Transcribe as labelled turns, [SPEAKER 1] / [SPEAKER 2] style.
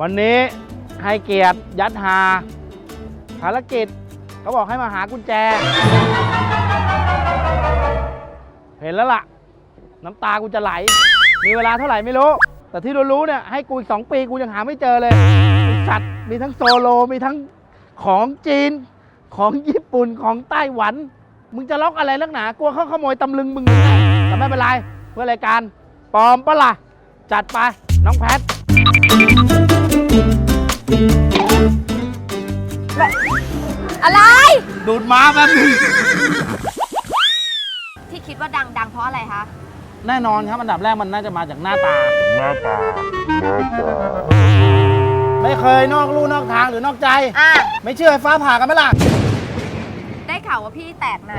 [SPEAKER 1] วันนี้ให้เกียรติยัดหา ภารกิจเขาบอกให้มาหากุญแจ เห็นแล้วล่ะ น้ำตากูจะไหล มีเวลาเท่าไหร่ไม่รู้ แต่ที่รู้ๆเนี่ยให้กูอีกสองปีกูยังหาไม่เจอเลยไอ้สัตว์มีทั้งโซโลมีทั้งของจีน ของญี่ปุ่นของไต้หวัน มึงจะล็อกอะไรนักหนากลัวเขาขโมยตำลึงมึงหรือไงแต่ไม่เป็นไรเพื่อรายการปลอมปะล่ะจัดไปน้องแพท
[SPEAKER 2] อะไร
[SPEAKER 1] ดูดม้าแป๊บนึง
[SPEAKER 2] ที่คิดว่าดังดังเพราะอะไรคะ
[SPEAKER 1] แน่นอนครับอันดับแรกมันน่าจะมาจากหน้าตา
[SPEAKER 3] หน้าตาหน้าตา
[SPEAKER 1] ไม่เคยนอกลู่นอกทางหรือนอกใจ
[SPEAKER 2] อะ
[SPEAKER 1] ไม่เชื่อให้ฟ้าผ่ากันไหมล่ะ
[SPEAKER 2] ได้ข่าวว่าพี่แตกใน